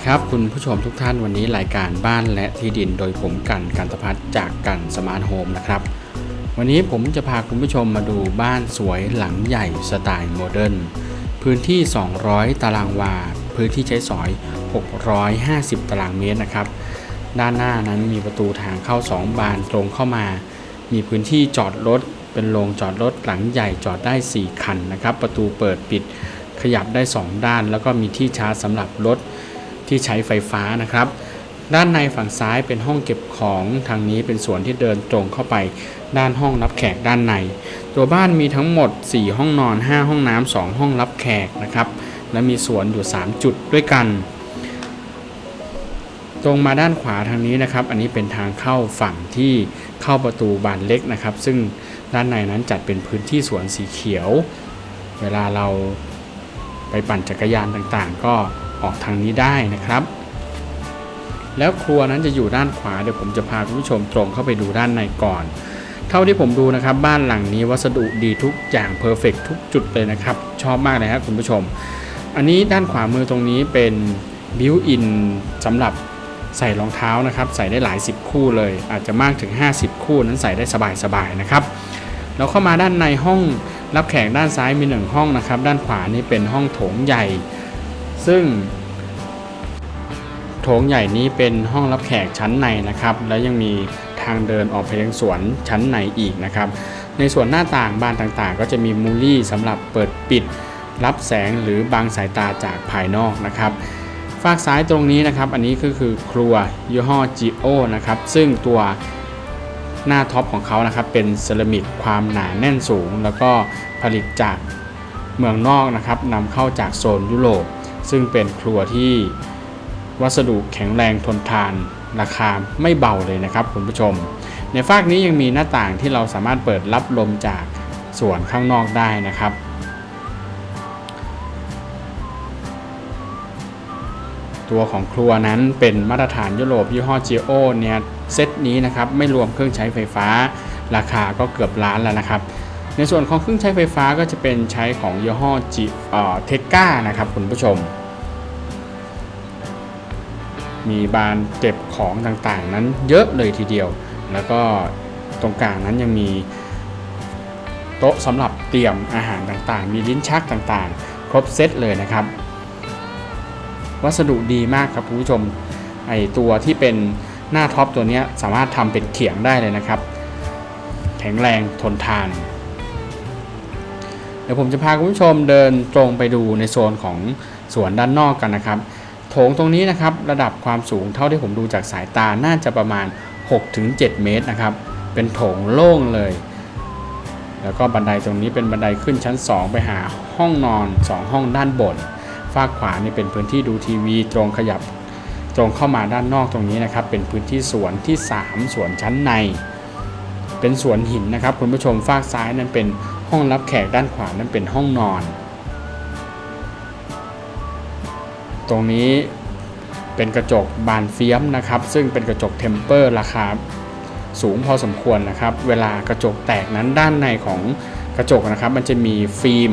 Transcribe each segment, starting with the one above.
ดีครับคุณผู้ชมทุกท่านวันนี้รายการบ้านและที่ดินโดยผมกันกันตพัฒจากกันสมาร์ทโฮมนะครับ วันนี้ผมจะพาคุณผู้ชมมาดูบ้านสวยหลังใหญ่สไตล์โมเดิร์นพื้นที่ 200 ตารางวา พื้นที่ใช้สอย 650 ตารางเมตรนะครับ ด้านหน้านั้นมีประตูทางเข้า 2 บานตรงเข้ามา มีพื้นที่จอดรถ เป็นโรงจอดรถหลังใหญ่จอดได้ 4 คันนะครับ ประตูเปิดปิดขยับได้ 2 ด้าน แล้วก็มีที่ชาร์จสำหรับรถ ที่ใช้ไฟฟ้านะครับ ด้านในฝั่งซ้ายเป็นห้องเก็บของทางนี้เป็นส่วนที่เดินตรงเข้าไปด้านห้องรับแขกด้านใน ตัวบ้านมีทั้งหมด 4 ห้องนอน 5 ห้องน้ำ2ห้องรับแขกนะครับ และมีสวนอยู่ 3 จุดด้วยกัน ตรงมาด้านขวาทางนี้นะครับ อันนี้เป็นทางเข้าฝั่งที่เข้าประตูบานเล็กนะครับ ซึ่งด้านในนั้นจัดเป็นพื้นที่สวนสีเขียว เวลาเราไปปั่นจักรยานต่างๆ ก็ ออกทางนี้ได้นะครับ แล้วครัวนั้นจะอยู่ด้านขวาเดี๋ยวผมจะพาคุณผู้ชมตรงเข้าไปดูด้านในก่อน เท่าที่ผมดูนะครับ บ้านหลังนี้วัสดุดีทุกอย่างเพอร์เฟกทุกจุดเลยนะครับ ชอบมากเลยครับคุณผู้ชม อันนี้ด้านขวามือตรงนี้เป็นบิวอินสำหรับใส่รองเท้านะครับ ใส่ได้หลาย 10 คู่เลย อาจจะมากถึง 50 คู่นั้นใส่ได้สบายๆนะครับเราเข้ามาด้านในห้องรับแขกด้านซ้ายมีหนึ่งห้องนะครับ ด้านขวานี่เป็นห้องโถงใหญ่ ซึ่งโถงใหญ่นี้เป็นห้องรับแขกชั้นในนะครับ แล้วยังมีทางเดินออกไปยังสวนชั้นในอีกนะครับ ในส่วนหน้าต่างบานต่างๆ ก็จะมีมูลี่สำหรับเปิดปิด รับแสงหรือบังสายตาจากภายนอกนะครับฝากซ้ายตรงนี้นะครับ อันนี้ก็คือครัวยี่ห้อ Gio นะครับ ซึ่งตัวหน้าท็อปของเขานะครับ เป็นเซรามิกความหนาแน่นสูง แล้วก็ผลิตจากเมืองนอกนะครับนำเข้าจากโซนยุโรป ซึ่งเป็นครัวที่วัสดุแข็งแรงทนทานราคาไม่เบาเลยนะครับคุณผู้ชม ในฝากนี้ยังมีหน้าต่างที่เราสามารถเปิดรับลมจากส่วนข้างนอกได้นะครับ ตัวของครัวนั้นเป็นมาตรฐานยุโรปยี่ห้อ Gio เนี่ยเซตนี้นะครับไม่รวมเครื่องใช้ไฟฟ้า ราคาก็เกือบล้านแล้วนะครับ ในส่วนของเครื่องใช้ไฟฟ้าก็จะเป็นใช้ของยี่ห้อจิเทก้านะครับคุณผู้ชม มีบานเก็บของต่างๆ นั้นเยอะเลยทีเดียว แล้วก็ตรงกลางนั้นยังมีโต๊ะสำหรับเตรียมอาหารต่างๆ มีลิ้นชักต่างๆ ครบเซตเลยนะครับ วัสดุดีมากครับคุณผู้ชมไอตัวที่เป็นหน้าท็อปตัวนี้สามารถทำเป็นเขียงได้เลยนะครับ แข็งแรงทนทาน ดี๋ยวผมจะพาคุณผู้ชมเดินตรงไปดูในโซนของสวนด้านนอกกันนะครับ โถงตรงนี้นะครับระดับความสูงเท่าที่ผมดูจากสายตาน่าจะประมาณ 6-7 เมตรนะครับ เป็นโถงโล่งเลย แล้วก็บันไดตรงนี้เป็นบันไดขึ้นชั้น 2 ไปหาห้องนอน 2 ห้องด้านบนฝากขวานี่เป็นพื้นที่ดูทีวี ตรงขยับตรงเข้ามาด้านนอกตรงนี้นะครับ เป็นพื้นที่สวนที่ 3 สวนชั้นใน เป็นสวนหินนะครับคุณผู้ชมฝากซ้ายนั้นเป็น ห้องรับแขกด้านขวานั้นเป็นห้องนอน ตรงนี้เป็นกระจกบานเฟียมนะครับ ซึ่งเป็นกระจกเทมเปอร์ราคาสูงพอสมควรนะครับ เวลากระจกแตกนั้นด้านในของกระจกนะครับ มันจะมีฟิล์ม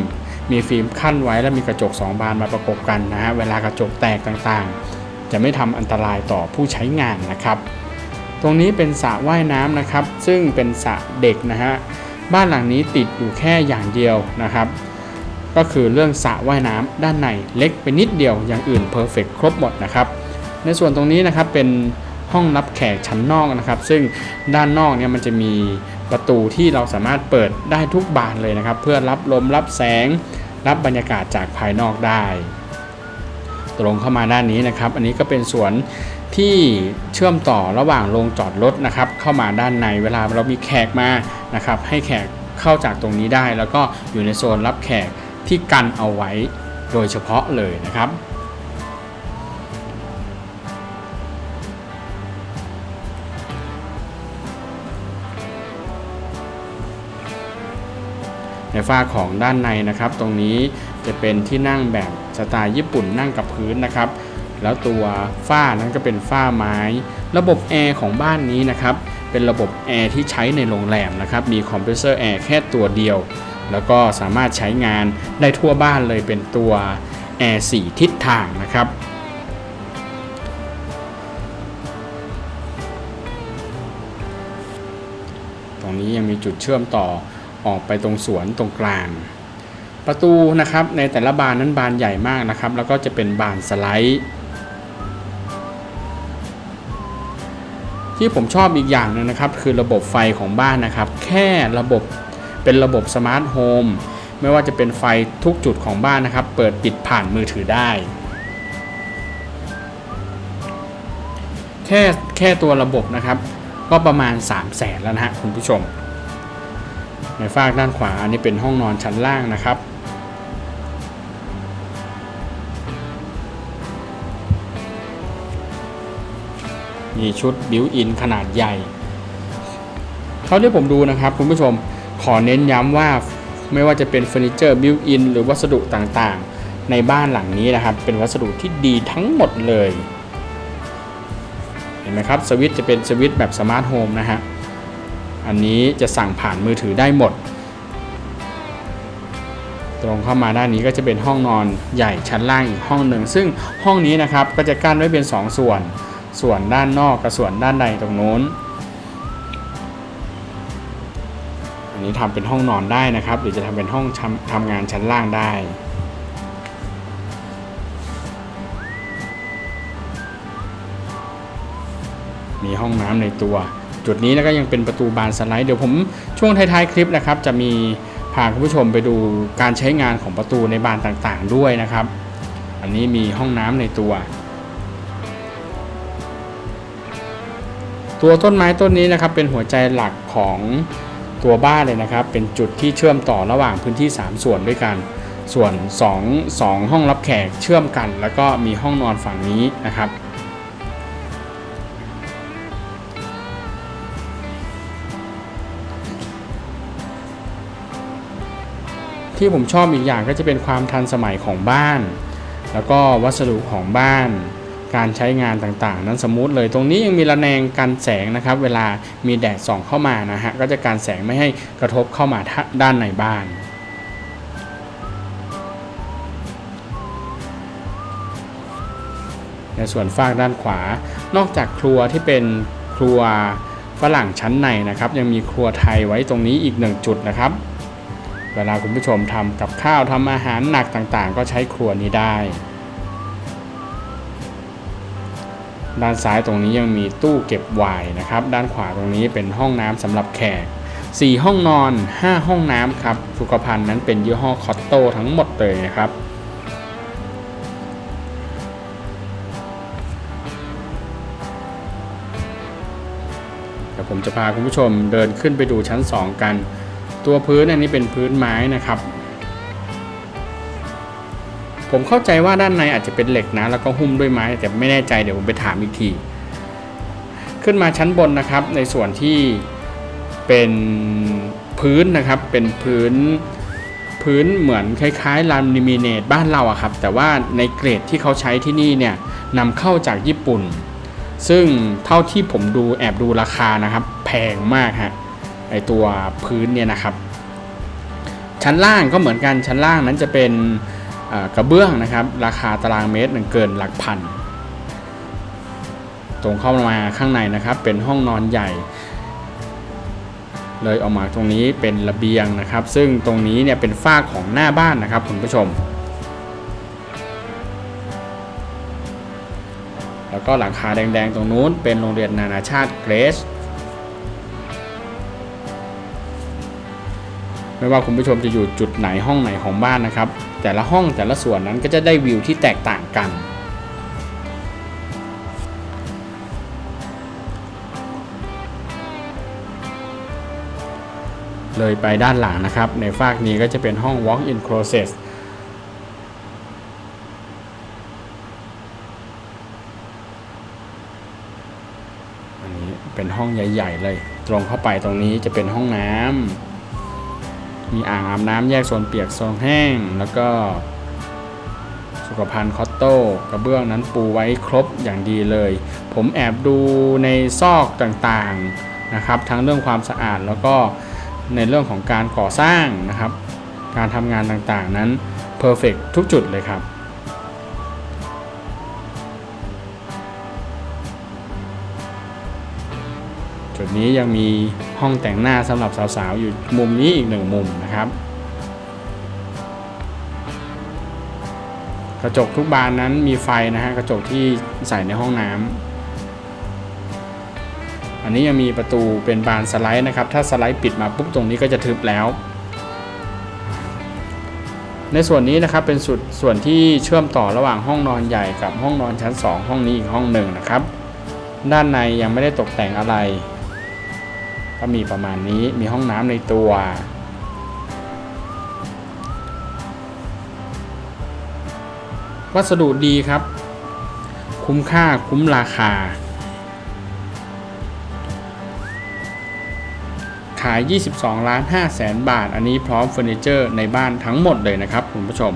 มีฟิล์มขั้นไว้แล้วมีกระจก 2 บานมาประกบกันนะฮะ เวลากระจกแตกต่างๆ จะไม่ทำอันตรายต่อผู้ใช้งานนะครับ ตรงนี้เป็นสระว่ายน้ำนะครับ ซึ่งเป็นสระเด็กนะฮะ บ้านหลังนี้ติดอยู่แค่อย่างเดียวนะครับ ก็คือเรื่องสระว่ายน้ำด้านในเล็กไปนิดเดียวอย่างอื่นเพอร์เฟกครบหมดนะครับ ในส่วนตรงนี้นะครับเป็นห้องรับแขกชั้นนอกนะครับ ซึ่งด้านนอกเนี่ยมันจะมีประตูที่เราสามารถเปิดได้ทุกบานเลยนะครับ เพื่อรับลมรับแสง รับบรรยากาศจากภายนอกได้ ตรงเข้ามาด้านนี้นะครับ อันนี้ก็เป็นสวนที่เชื่อมต่อระหว่างโรงจอดรถนะครับ เข้ามาด้านในเวลาเรามีแขกมานะครับ ให้แขกเข้าจากตรงนี้ได้ แล้วก็อยู่ในโซนรับแขกที่กันเอาไว้โดยเฉพาะเลยนะครับในฝ้าของด้านในนะครับ ตรงนี้จะเป็นที่นั่งแบบ สไตล์ญี่ปุ่นนั่งกับพื้นนะครับ แล้วตัวฝ้านั้นก็เป็นฝ้าไม้ ระบบแอร์ของบ้านนี้นะครับ เป็นระบบแอร์ที่ใช้ในโรงแรมนะครับ มีคอมเพรสเซอร์แอร์แค่ตัวเดียว แล้วก็สามารถใช้งานได้ทั่วบ้านเลยเป็นตัวแอร์สทิศทางนะครับตรงนี้ยังมีจุดเชื่อมต่อออกไปตรงสวนตรงกลาง ประตูนะครับในแต่ละบานนั้นบานใหญ่มากนะครับ แล้วก็จะเป็นบานสไลด์ที่ผมชอบอีกอย่างหนึงนะครับ คือระบบไฟของบ้านนะครับ แค่ระบบเป็นระบบสมาร์ทโฮมไม่ว่าจะเป็นไฟทุกจุดของบ้านนะครับ เปิดปิดผ่านมือถือได้ แค่แค่ตัวระบบนะครับ ก็ประมาณ 3 0 0แสนแล้วนะฮะคุณผู้ชม ในฝากด้านขวาอันนี้เป็นห้องนอนชั้นล่างนะครับ มีชุดบิวอินขนาดใหญ่เท่าที่ผมดูนะครับคุณผู้ชมขอเน้นย้ำว่าไม่ว่าจะเป็นเฟอร์นิเจอร์บิวอินหรือวัสดุต่างๆ ในบ้านหลังนี้นะครับ เป็นวัสดุที่ดีทั้งหมดเลย เห็นไหมครับสวิตจะเป็นสวิตแบบสมาร์ทโฮมนะฮะ อันนี้จะสั่งผ่านมือถือได้หมด ตรงเข้ามาด้านนี้ก็จะเป็นห้องนอนใหญ่ชั้นล่างอีกห้องหนึ่ง ซึ่งห้องนี้นะครับก็จะกั้นไว้เป็น 2 ส่วน ส่วนด้านนอกกับส่วนด้านในตรงโน้น อันนี้ทำเป็นห้องนอนได้นะครับ หรือจะทำเป็นห้องทำทำงานชั้นล่างได้มีห้องน้ำในตัว จุดนี้แล้วก็ยังเป็นประตูบานสไลด์เดี๋ยวผมช่วงท้ายๆคลิปนะครับ จะมีพาคุณผู้ชมไปดูการใช้งานของประตูในบานต่างๆด้วยนะครับ อันนี้มีห้องน้ำในตัว ตัวต้นไม้ต้นนี้นะครับเป็นหัวใจหลักของตัวบ้านเลยนะครับ เป็นจุดที่เชื่อมต่อระหว่างพื้นที่ 3 ส่วนด้วยกัน ส่วน 2 2 ห้องรับแขกเชื่อมกัน แล้วก็มีห้องนอนฝั่งนี้นะครับที่ผมชอบอีกอย่างก็จะเป็นความทันสมัยของบ้าน แล้วก็วัสดุของบ้าน การใช้งานต่างๆ นั้นสมมุติเลยตรงนี้ยังมีระแนงกันแสงนะครับ เวลามีแดดส่องเข้ามานะฮะก็จะการแสงไม่ให้กระทบเข้ามาด้านในบ้านในส่วนฝากด้านขวา นอกจากครัวที่เป็นครัวฝรั่งชั้นในนะครับ ยังมีครัวไทยไว้ตรงนี้อีกหนึ่งจุดนะครับ เวลาคุณผู้ชมทำกับข้าวทำอาหารหนักต่างๆ ก็ใช้ครัวนี้ได้ ด้านซ้ายตรงนี้ยังมีตู้เก็บไวน์นะครับ ด้านขวาตรงนี้เป็นห้องน้ำสำหรับแขก 4 ห้องนอน 5 ห้องน้ำครับสุขภัณฑ์นั้นเป็นยี่ห้อคอตโต้ทั้งหมดเลยนะครับเดี๋ยวผมจะพาคุณผู้ชมเดินขึ้นไปดูชั้น 2 กัน ตัวพื้นอันนี้เป็นพื้นไม้นะครับ ผมเข้าใจว่าด้านในอาจจะเป็นเหล็กนะ แล้วก็หุ้มด้วยไม้ แต่ไม่แน่ใจเดี๋ยวผมไปถามอีกที ขึ้นมาชั้นบนนะครับ ในส่วนที่เป็นพื้นนะครับเป็นพื้นพื้นเหมือนคล้ายๆลามิเนตบ้านเราอะครับ แต่ว่าในเกรดที่เขาใช้ที่นี่เนี่ยนำเข้าจากญี่ปุ่น ซึ่งเท่าที่ผมดูแอบดูราคานะครับ แพงมากฮะไอตัวพื้นเนี่ยนะครับ ชั้นล่างก็เหมือนกันชั้นล่างนั้นจะเป็น กระเบื้องนะครับ ราคาตารางเมตรหนึ่งเกินหลักพัน ตรงเข้ามาข้างในนะครับ เป็นห้องนอนใหญ่ เลยออกมาตรงนี้เป็นระเบียงนะครับ ซึ่งตรงนี้เนี่ยเป็นฝ้าของหน้าบ้านนะครับคุณผู้ชม แล้วก็หลังคาแดงๆ ตรงนู้นเป็นโรงเรียนนานาชาติเกรสไม่ว่าคุณผู้ชมจะอยู่จุดไหนห้องไหนของบ้านนะครับแต่ละห้องแต่ละส่วนนั้นก็จะได้วิวที่แตกต่างกัน เลยไปด้านหลังนะครับ ในฝากนี้ก็จะเป็นห้อง walk-in closet อันนี้เป็นห้องใหญ่ ๆ เลย ตรงเข้าไปตรงนี้จะเป็นห้องน้ำ มีอ่างอาบน้ำแยกโซนเปียกโซนแห้ง แล้วก็ สุขภัณฑ์คอตโต้กระเบื้องนั้นปูไว้ครบอย่างดีเลย ผมแอบดูในซอกต่างๆนะครับ ทั้งเรื่องความสะอาดแล้วก็ในเรื่องของการก่อสร้างนะครับ การทำงานต่างๆนั้นเพอร์เฟกทุกจุดเลยครับ จจุดนี้ยังมีห้องแต่งหน้าสำหรับสาวๆ อยู่มุมนี้อีกหนึ่งมุมนะครับ กระจกทุกบานนั้นมีไฟนะฮะกระจกที่ใส่ในห้องน้ำอันนี้ยังมีประตูเป็นบานสไลด์นะครับ ถ้าสไลด์ปิดมาปุ๊บตรงนี้ก็จะทึบแล้ว ในส่วนนี้นะครับเป็นส่วนส่วนที่เชื่อมต่อระหว่างห้องนอนใหญ่กับห้องนอนชั้น 2 ห้องนี้อีกห้องหนึ่งนะครับด้านในยังไม่ได้ตกแต่งอะไร ก็มีประมาณนี้มีห้องน้ำในตัว วัสดุดีครับ คุ้มค่าคุ้มราคา ขาย 22ล้าน5แสนบาท อันนี้พร้อมเฟอร์นิเจอร์ในบ้านทั้งหมดเลยนะครับคุณผู้ชม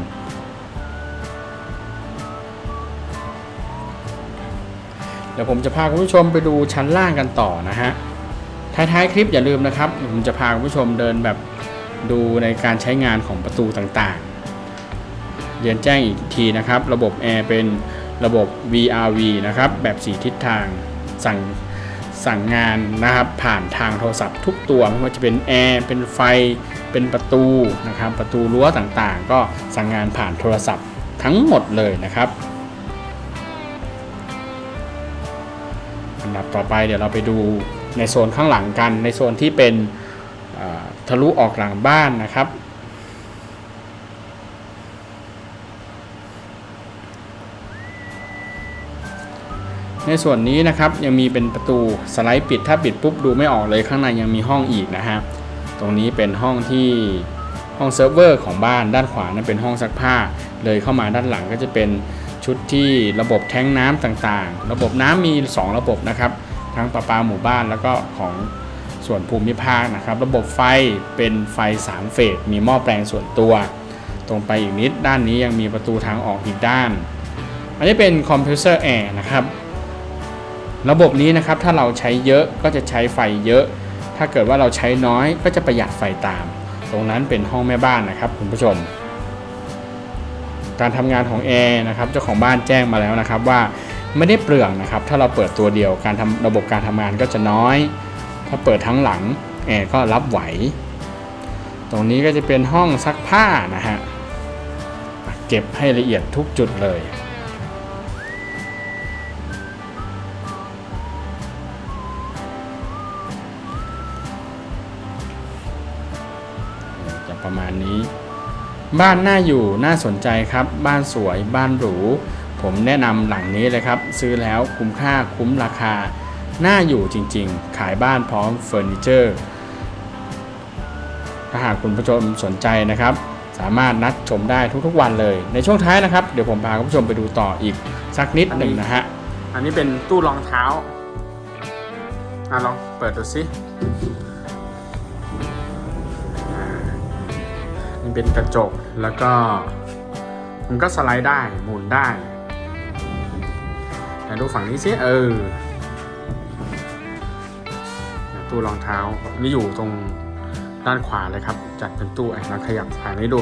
เดี๋ยวผมจะพาคุณผู้ชมไปดูชั้นล่างกันต่อนะฮะ ท้ายๆคลิปอย่าลืมนะครับผมจะพาคุณผู้ชมเดินแบบดูในการใช้งานของประตูต่างๆ เรียนแจ้งอีกทีนะครับ ระบบแอร์เป็นระบบ VRV นะครับ แบบ 4 ทิศทางสั่งสั่งงานนะครับ ผ่านทางโทรศัพท์ทุกตัวไม่ว่าจะเป็นแอร์เป็นไฟเป็นประตูนะครับ ประตูรั้วต่างๆ ก็สั่งงานผ่านโทรศัพท์ทั้งหมดเลยนะครับอันดับต่อไปเดี๋ยวเราไปดู ในโซนข้างหลังกัน ในโซนที่เป็นทะลุออกหลังบ้านนะครับ ในส่วนนี้นะครับยังมีเป็นประตูสไลด์ปิดถ้าปิดปุ๊บดูไม่ออกเลยข้างในยังมีห้องอีกนะฮะตรงนี้เป็นห้องที่ห้องเซิร์ฟเวอร์ของบ้านด้านขวานั้นเป็นห้องซักผ้า เลยเข้ามาด้านหลังก็จะเป็นชุดที่ระบบแท้งน้ำต่างๆ ระบบน้ำมี 2 ระบบนะครับ ทั้งประปาหมู่บ้านแล้วก็ของส่วนภูมิภาคนะครับ ระบบไฟเป็นไฟ 3 เฟส มีหม้อแปลงส่วนตัว ตรงไปอีกนิดด้านนี้ยังมีประตูทางออกอีกด้าน อันนี้เป็นคอมพิวเตอร์แอร์นะครับ ระบบนี้นะครับถ้าเราใช้เยอะก็จะใช้ไฟเยอะ ถ้าเกิดว่าเราใช้น้อยก็จะประหยัดไฟตาม ตรงนั้นเป็นห้องแม่บ้านนะครับคุณผู้ชม การทำงานของแอร์นะครับเจ้าของบ้านแจ้งมาแล้วนะครับว่า ไม่ได้เปลืองนะครับ ถ้าเราเปิดตัวเดียวการทำระบบการทำงานก็จะน้อย ถ้าเปิดทั้งหลังแอร์ก็รับไหว ตรงนี้ก็จะเป็นห้องซักผ้านะฮะเก็บให้ละเอียดทุกจุดเลยจะประมาณนี้ บ้านน่าอยู่น่าสนใจครับ บ้านสวยบ้านหรู ผมแนะนำหลังนี้เลยครับ ซื้อแล้วคุ้มค่าคุ้มราคา น่าอยู่จริงๆ ขายบ้านพร้อมเฟอร์นิเจอร์ ถ้าหากคุณผู้ชมสนใจนะครับ สามารถนัดชมได้ทุกๆวันเลย ในช่วงท้ายนะครับ เดี๋ยวผมพาคุณผู้ชมไปดูต่ออีกสักนิดหนึ่งนะฮะ อันนี้เป็นตู้รองเท้าอะลองเปิดดูสินี่เป็นกระจกแล้วก็มันก็สไลด์ได้หมุนได้ แต่ดูฝั่งนี้สิเออตู้รองเท้านี่อยู่ตรงด้านขวาเลยครับ จัดเป็นตู้ไอ้เราขยับผ่านให้ดู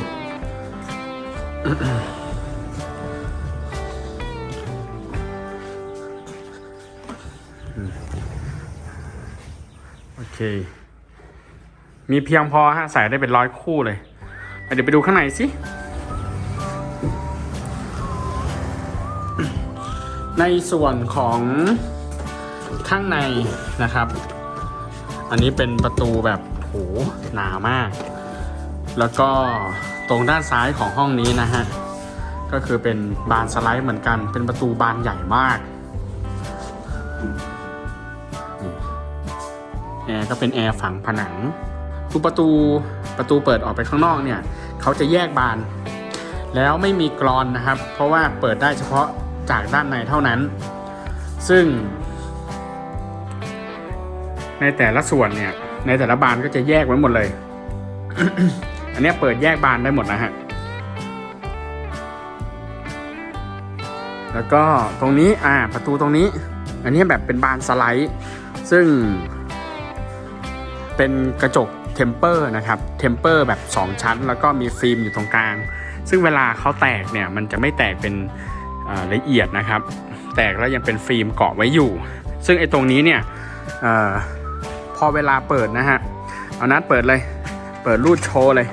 โอเค มีเพียงพอฮะใส่ได้เป็นร้อยคู่เลยเดี๋ยวไปดูข้างในสิ ส่วนของข้างในนะครับ อันนี้เป็นประตูแบบโหหนามาก แล้วก็ตรงด้านซ้ายของห้องนี้นะฮะ ก็คือเป็นบานสไลด์เหมือนกัน เป็นประตูบานใหญ่มากแอร์ก็เป็นแอร์ฝังผนังทุกประตูประตูเปิดออกไปข้างนอกเนี่ย เขาจะแยกบาน แล้วไม่มีกรอนนะครับ เพราะว่าเปิดได้เฉพาะ จากด้านในเท่านั้น ซึ่ง ในแต่ละส่วนเนี่ย ในแต่ละบานก็จะแยกไว้หมดเลย อันนี้เปิดแยกบานได้หมดนะฮะ แล้วก็ตรงนี้อ่าประตูตรงนี้ อันนี้แบบเป็นบานสไลด์ ซึ่ง เป็นกระจกเทมเปอร์นะครับเทมเปอร์แบบ 2 ชั้น แล้วก็มีฟิล์มอยู่ตรงกลาง ซึ่งเวลาเขาแตกเนี่ย มันจะไม่แตกเป็น ละเอียดนะครับ แตกแล้วยังเป็นฟิล์มเกาะไว้อยู่ ซึ่งไอ้ตรงนี้เนี่ยอพอเวลาเปิดนะฮะ เอานัดเปิดเลย เปิดรูดโชว์เลย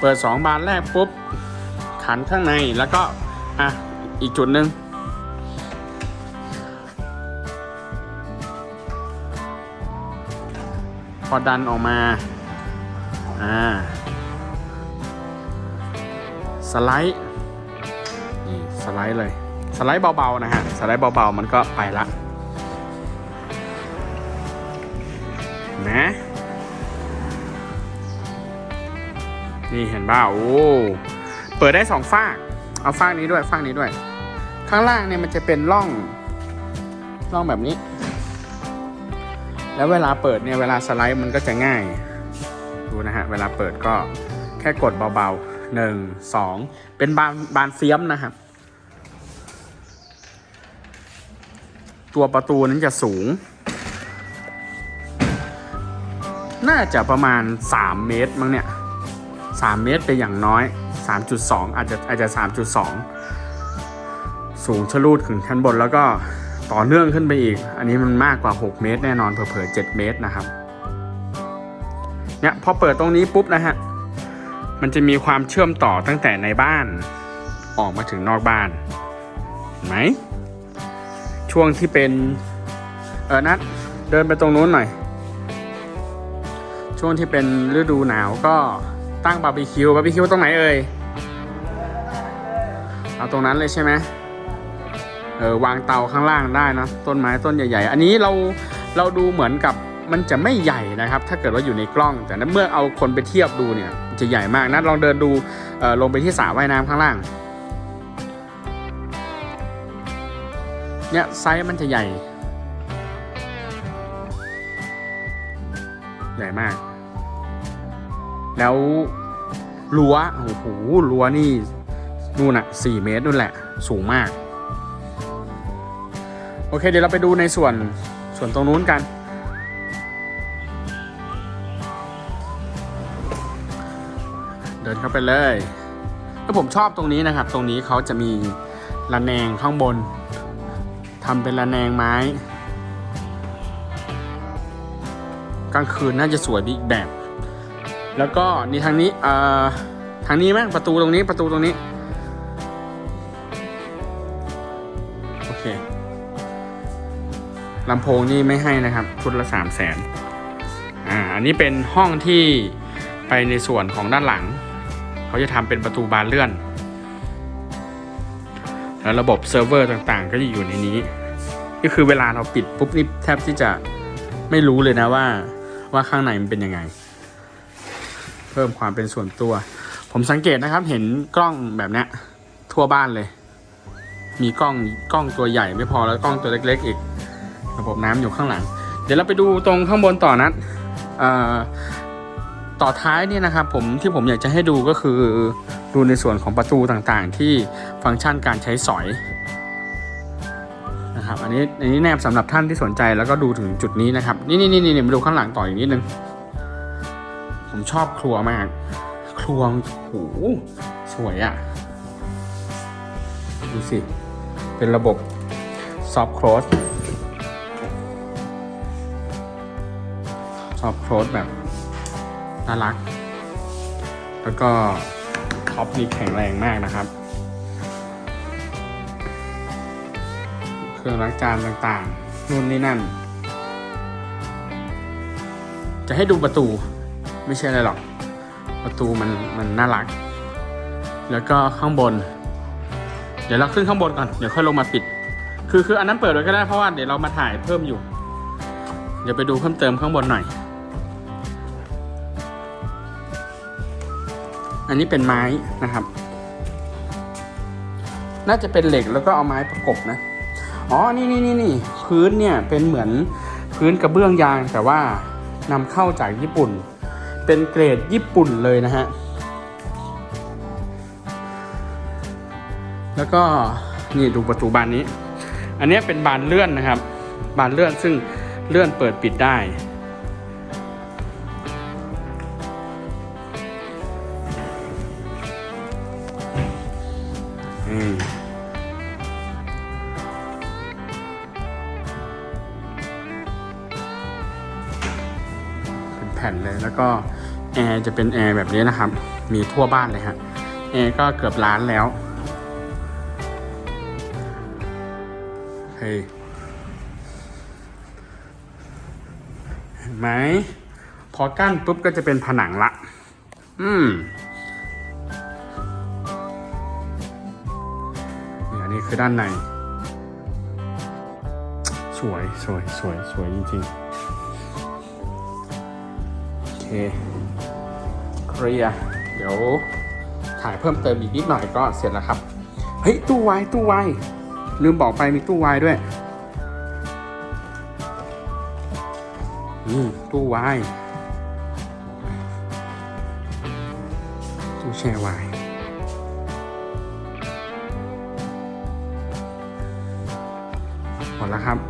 เปิด 2 บานแรกปุ๊บ ขันข้างในแล้วก็อะอีกจุดหนึ่งพอดันออกมา อ่า สไลด์ สไลด์เลย สไลด์เบาๆนะฮะ สไลด์เบาๆมันก็ไปละนะนี่เห็นบ้าโอ้เปิดได้สองฝากเอาฝากนี้ด้วยฝากนี้ด้วย ข้างล่างเนี่ยมันจะเป็นร่องร่องแบบนี้ แล้วเวลาเปิดเนี่ยเวลาสไลด์มันก็จะง่ายดูนะฮะเวลาเปิดก็แค่กดเบาๆหนึ่งสองเป็นบานบานเฟียมนะครับ ตัวประตูนั้นจะสูง น่าจะประมาณ 3 เมตรมั้งเนี่ย 3 เมตรไปอย่างน้อย 3.2 อาจจะอาจจะ 3.2 สูงชะลูดขึ้นชั้นบนแล้วก็ต่อเนื่องขึ้นไปอีก อันนี้มันมากกว่า 6 เมตร แน่นอนเผลอๆ7เมตรนะครับ เนี่ยพอเปิดตรงนี้ปุ๊บนะฮะ มันจะมีความเชื่อมต่อตั้งแต่ในบ้าน ออกมาถึงนอกบ้านเห็นไหม ช่วงที่เป็นเออนัดเดินไปตรงนู้นหน่อย ช่วงที่เป็นฤดูหนาวก็ตั้งบาร์บีคิวบาร์บีคิวตรงไหนเอ่ยเอาตรงนั้นเลยใช่ไหมเออวางเตาข้างล่างได้นะต้นไม้ต้นใหญ่ๆ อันนี้เราเราดูเหมือนกับมันจะไม่ใหญ่นะครับ ถ้าเกิดว่าอยู่ในกล้อง แต่เมื่อเอาคนไปเทียบดูเนี่ยจะใหญ่มากนัดลองเดินดูเออลงไปที่สระว่ายน้ำข้างล่าง เนี่ยไซส์มันจะใหญ่ ใหญ่มาก แล้วรั้วโอ้โหรั้วนี่นู่นอะสี่เมตรนู่นแหละ สูงมาก โอเค เดี๋ยวเราไปดูในส่วนส่วนตรงนู้นกัน เดินเข้าไปเลย แล้วผมชอบตรงนี้นะครับ ตรงนี้เขาจะมีระแนงข้างบน ทำเป็นระแนงไม้ กลางคืนน่าจะสวยอีกแบบ แล้วก็นี่ทางนี้เอ่อทางนี้ไหมประตูตรงนี้ประตูตรงนี้ โอเคลำโพงนี่ไม่ให้นะครับ ชุดละสามแสนอ่าอันนี้เป็นห้องที่ไปในส่วนของด้านหลัง เขาจะทำเป็นประตูบานเลื่อน แล้วระบบเซิร์ฟเวอร์ต่างๆ ก็จะอยู่ในนี้ ก็คือเวลาเราปิดปุ๊บนี่แทบที่จะไม่รู้เลยนะว่าว่าข้างในมันเป็นยังไง เพิ่มความเป็นส่วนตัว ผมสังเกตนะครับเห็นกล้องแบบนี้ทั่วบ้านเลย มีกล้องกล้องตัวใหญ่ไม่พอแล้วกล้องตัวเล็ก ๆ อีกระบบน้ำอยู่ข้างหลัง เดี๋ยวเราไปดูตรงข้างบนต่อนัดเอ่อ ต่อท้ายเนี่ยนะครับผมที่ผมอยากจะให้ดูก็คือดูในส่วนของประตูต่างๆ ที่ฟังก์ชันการใช้สอยนะครับอันนี้อันนี้แนบสำหรับท่านที่สนใจแล้วก็ดูถึงจุดนี้นะครับ นี่นี่นี่นี่มาดูข้างหลังต่ออีกนิดนึง ผมชอบครัวมาก ครัวโอ้โหสวยอะ่ะ ดูสิ เป็นระบบซอฟ t ค o สซอฟ t ค o สแบบ น่ารัก แล้วก็ท็อปนี่แข็งแรงมากนะครับ เครื่องล้างจานต่างๆ นู่นนี่นั่น จะให้ดูประตูไม่ใช่อะไรหรอก ประตูมันมันน่ารัก แล้วก็ข้างบน เดี๋ยวเราขึ้นข้างบนก่อน เดี๋ยวค่อยลงมาปิด คือคืออันนั้นเปิดไว้ก็ได้เพราะว่าเดี๋ยวเรามาถ่ายเพิ่มอยู่ เดี๋ยวไปดูเพิ่มเติมข้างบนหน่อย อันนี้เป็นไม้นะครับ น่าจะเป็นเหล็กแล้วก็เอาไม้ประกบนะ อ๋อ นี่นี่นี่นี่พื้นเนี่ยเป็นเหมือนพื้นกระเบื้องยางแต่ว่านำเข้าจากญี่ปุ่น เป็นเกรดญี่ปุ่นเลยนะฮะ แล้วก็นี่ดูประตูบานนี้ อันนี้เป็นบานเลื่อนนะครับ บานเลื่อนซึ่งเลื่อนเปิดปิดได้ ผ่นเลย แล้วก็แอร์จะเป็นแอร์แบบนี้นะครับ มีทั่วบ้านเลยฮะแอร์ก็เกือบล้านแล้วเฮ้ยเห็นไหมพอกั้นปุ๊บก็จะเป็นผนังละ อืมนี่อันนี้คือด้านใน สวยสวยสวยสวยจริงๆ เคเคลียร์เดี๋ยวถ่ายเพิ่มเติมอีกนิดหน่อยก็เสร็จแล้วครับ เฮ้ย ตู้ไวตู้ไวลืมบอกไปมีตู้ไวด้วยนี่ตู้ไวตู้แช่ไวหมดแล้วครับ